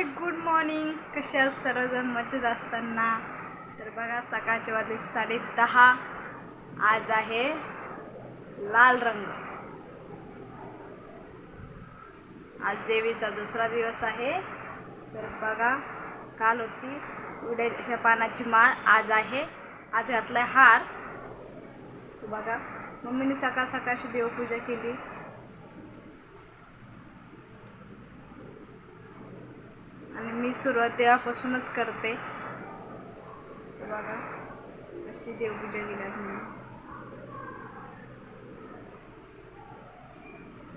Hi good morning कशा सर्वजण? मजेत असताना. तर बघा सकाळचे वाजले साडे दहा आज आहे लाल रंग. आज देवीचा दुसरा दिवस आहे. तर बघा काल होती उड्याच्या पानाची माळ आज आहे. आज घातला हार. बघा मम्मीने सकाळ सकाळची देवपूजा केली आणि मी सुरुवात तेव्हापासूनच करते. बघा अशी देवपूजा केली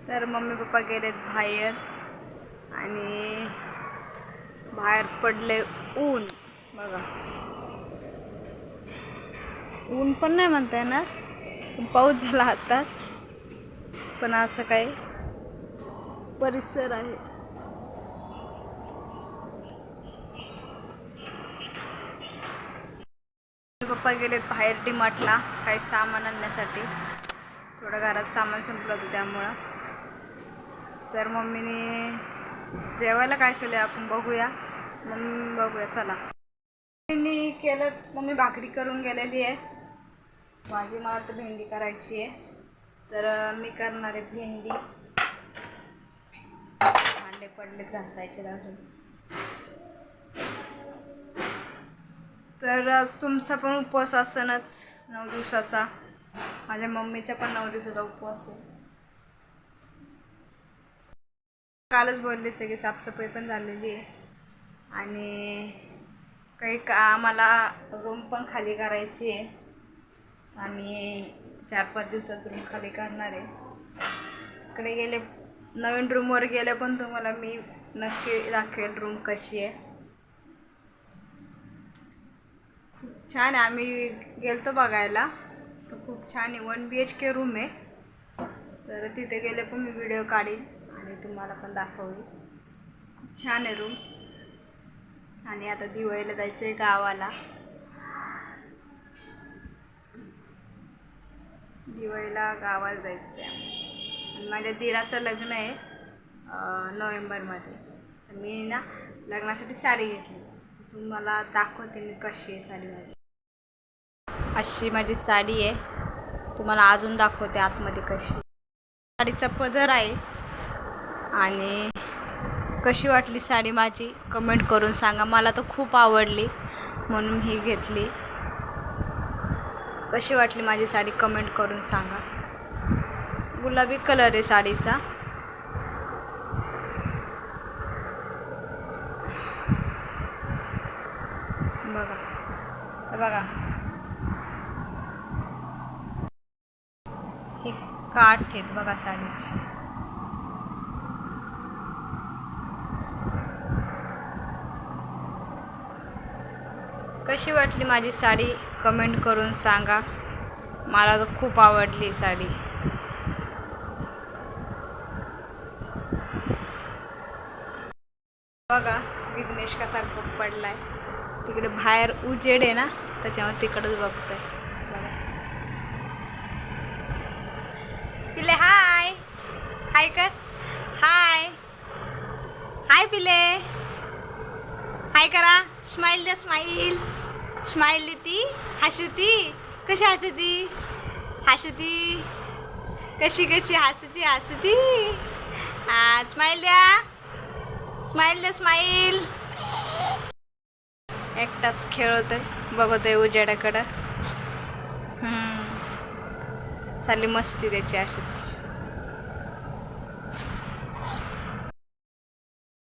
तर मम्मी पप्पा गेलेत बाहेर आणि बाहेर पडले ऊन. बघा. ऊन पण नाही म्हणता येणार पाऊस झाला आताच. पण असं काही परिसर आहे. पप्पा गेलेत बाहेर डीमार्टला काही सामान आणण्यासाठी. थोडं घरात सामान संपलं होतं त्यामुळं. तर मम्मीने जेवायला काय केलं आपण बघूया. मग बघूया चला. मम्मीनी केलं मम्मी भाकरी करून गेलेली आहे. माझी मला तर भेंडी करायची आहे. तर मी करणार आहे भेंडी. भांडे पडलेत घासायचे अजून. तर आज तुमचा पण उपवास असणच नऊ दिवसाचा. माझ्या मम्मीचा पण नऊ दिवसाचा उपवास आहे. कालच बोलले सगळी साफसफाई पण झालेली आहे. आणि काही का आम्हाला रूम पण खाली करायची आहे. आम्ही चार पाच दिवसात रूम खाली करणार आहे. इकडे गेले नवीन रूमवर गेले पण तुम्हाला मी नक्की दाखवेल रूम कशी आहे खूप छान आहे. आम्ही गेलतो बघायला. तर खूप छान आहे. One B H K room आहे. तर तिथे गेले पण मी व्हिडिओ काढीन आणि तुम्हाला पण दाखवेल खूप छान आहे रूम आणि आता दिवाळीला जायचं आहे गावाला. दिवाळीला गावाला जायचं आहे आणि माझ्या दिराचं लग्न आहे नोव्हेंबरमध्ये. तर मी ना लग्नासाठी साडी घेतली. तुम्हाला दाखवते मी कशी आहे साडी माझी. अशी माझी साडी आहे. तुम्हाला अजून दाखवते आतमध्ये कशी. साडीचा पदर आहे. आणि कशी वाटली साडी माझी? कमेंट करून सांगा. मला तर खूप आवडली. म्हणून ही घेतली. कशी वाटली माझी साडी? कमेंट करून सांगा. गुलाबी कलर आहे साडीचा. बघा. बघा. हे काठ आहेत बघा साडीची. कशी वाटली माझी साडी? कमेंट करून सांगा. मला तर खूप आवडली साडी. बघा विघ्नेश कसा खूप पडलाय. तिकडे बाहेर उजेड आहे ना त्याच्यामुळे तिकडंच बघतोय बघा पिले हाय. हाय कर. हाय. हाय पिले हाय करा. स्माईल द्या स्माईल स्माईल देती हसती. कशी हसती? हसती. कशी कशी हसती हसती. हा स्माईल द्या. स्माईल द्या स्माईल एकटाच खेळतोय. बघतोय उजेडाकडं. चालली मस्ती त्याची अशीच.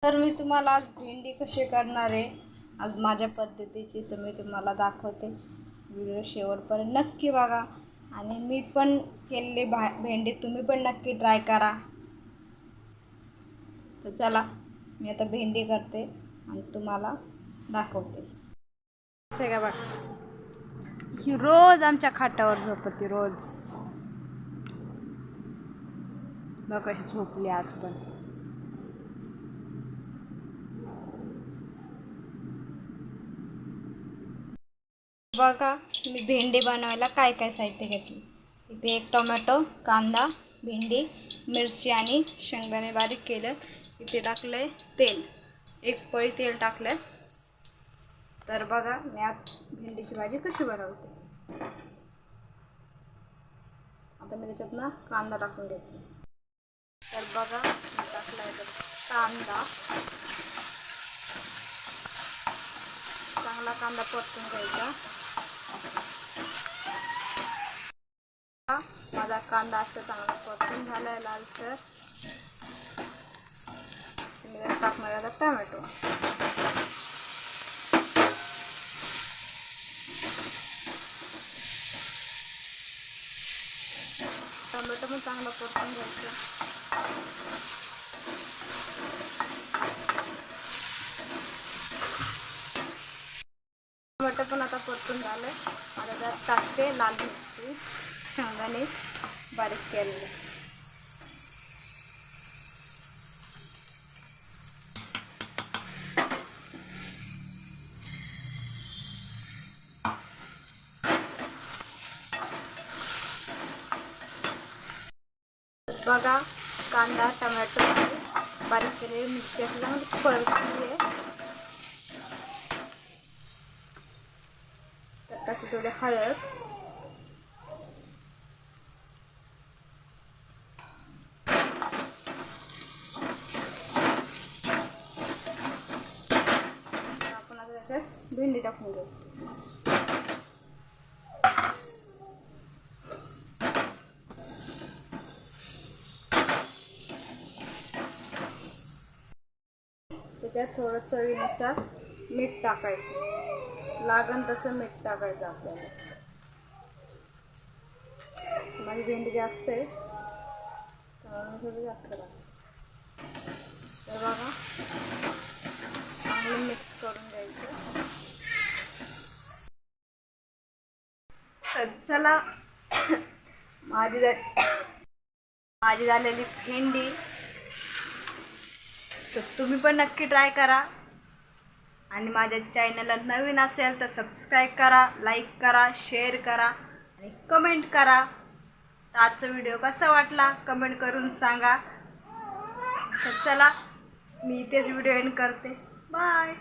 तर मी तुम्हाला आज भेंडी कशी करणार आहे आज माझ्या पद्धतीची तर मी तुम्हाला दाखवते. व्हिडिओ शेवटपर्यंत नक्की बघा. आणि मी पण केलेली भा भेंडी तुम्ही पण नक्की ट्राय करा. तर चला मी आता भेंडी करते आणि तुम्हाला दाखवते. असं का ही रोज आमच्या खाटावर झोपते रोज. बघ कशी झोपली आज पण. बघा मी भेंडी बनवायला काय काय साहित्य घेतली? इथे एक टोमॅटो कांदा भेंडी मिरची आणि शेंगदाणे बारीक केलं इथे टाकलं आहे तेल. एक पळी तेल टाकलं तर बघा मी आज भेंडीची भाजी कशी बनवते. आता मी त्याच्यात ना कांदा टाकून घेते. तर बघा मी टाकला आहे कांदा. चांगला कांदा परतून घ्यायचा. माझा कांदा असं चांगला परतून झाला आहे लालसर टाकणार आता टमॅटो. टोमॅटो पण चांगला परतून घ्यायचं. टोमॅटो पण आता परतून झालं आता त्यात टाकते लाल मिरची शेंगाने बारीक केलेले. बघा कांदा टमॅटो बारीक केलेली मिरची असल्यामध्ये म्हणजे परतली आहे. तर टाकू थोडे हळद. आपण आता त्याच्यात भेंडी टाकून घेऊ. त्यात थोडं चवीनुसार मीठ टाकायचं. लागन तसं मीठ टाकायचं आपल्याला. माझी भेंडी जास्त आहे. थोडं जास्त लागतं तर बघा चांगलं मिक्स करून द्यायचं तर चला माझी झाली माझी झालेली भेंडी तर तुम्ही पण नक्की ट्राय करा. आणि माझ्या चॅनलला नवीन असेल तर सबस्क्राईब करा लाईक करा शेअर करा आणि कमेंट करा. तर आजचा व्हिडिओ कसा वाटला? कमेंट करून सांगा. तर चला मी इथेच व्हिडिओ एंड करते. बाय